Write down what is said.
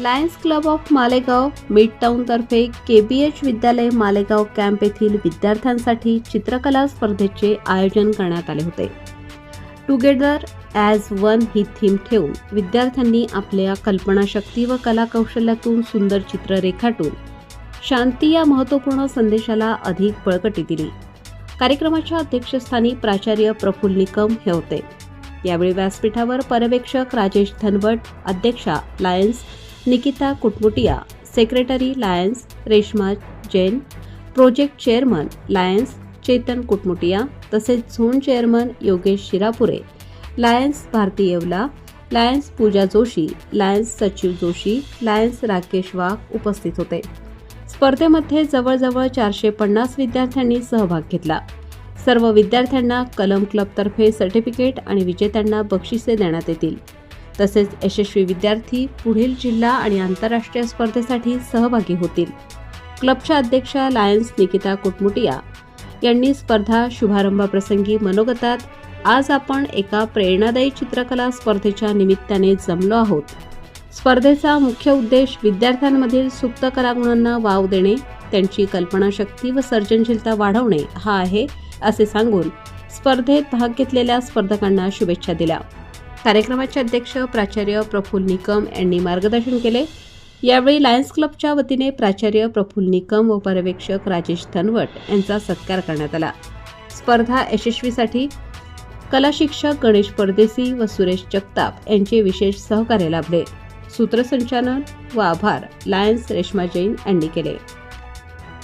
Lions club of Malegaon mid टाउनतर्फे K B H विद्यालय Malegaon camp येथील विद्यार्थ्यांसाठी चित्रकला स्पर्धेचे आयोजन करण्यात आले होते. टुगेदर ॲज वन ही थीम ठेवून विद्यार्थ्यांनी आपल्या कल्पनाशक्ती व कलाकौशल्यातून सुंदर चित्र रेखाटून शांती या महत्त्वपूर्ण संदेशाला अधिक बळकटी दिली. कार्यक्रमाच्या अध्यक्षस्थानी प्राचार्य प्रफुल्ल निकम हे होते. यावेळी व्यासपीठावर पर्यवेक्षक राजेश धनवट अध्यक्षा Lions Nikita Kutmutiya secretary Lions Reshma Jain project chairman Lions Chetan Kutmutiya तसेच zone chairman Yogesh Shirapure Lions Bharati Yeola Lions Pooja Joshi Lions सचिव जोशी लायन्स राकेश वाघ उपस्थित होते. स्पर्धेमध्ये जवळजवळ चारशे पन्नास विद्यार्थ्यांनी सहभाग घेतला. सर्व विद्यार्थ्यांना कलम क्लबतर्फे सर्टिफिकेट आणि विजेत्यांना बक्षिसे देण्यात येतील. तसेच यशस्वी विद्यार्थी पुढील जिल्हा आणि आंतरराष्ट्रीय स्पर्धेसाठी सहभागी होतील. क्लबच्या अध्यक्षा लायन्स निकिता कुटमुटिया यांनी स्पर्धा शुभारंभाप्रसंगी मनोगतात आज आपण एका प्रेरणादायी चित्रकला स्पर्धेच्या निमित्ताने जमलो आहोत. स्पर्धेचा मुख्य उद्देश विद्यार्थ्यांमधील सुप्त कलागुणांना वाव देणे त्यांची कल्पनाशक्ती व सर्जनशीलता वाढवणे हा आहे असे सांगून स्पर्धेत भाग घेतलेल्या स्पर्धकांना शुभेच्छा दिल्या. कार्यक्रमाचे अध्यक्ष प्राचार्य प्रफुल्ल निकम यांनी मार्गदर्शन केले. यावेळी लायन्स क्लबच्या वतीने प्राचार्य प्रफुल्ल निकम व पर्यवेक्षक राजेश धनवट यांचा सत्कार करण्यात आला. स्पर्धा यशस्वीसाठी कला शिक्षक गणेश परदेसी व सुरेश जगताप यांचे विशेष सहकार्य लाभले. सूत्रसंचालन व आभार लायन्स रेश्मा जैन यांनी केले.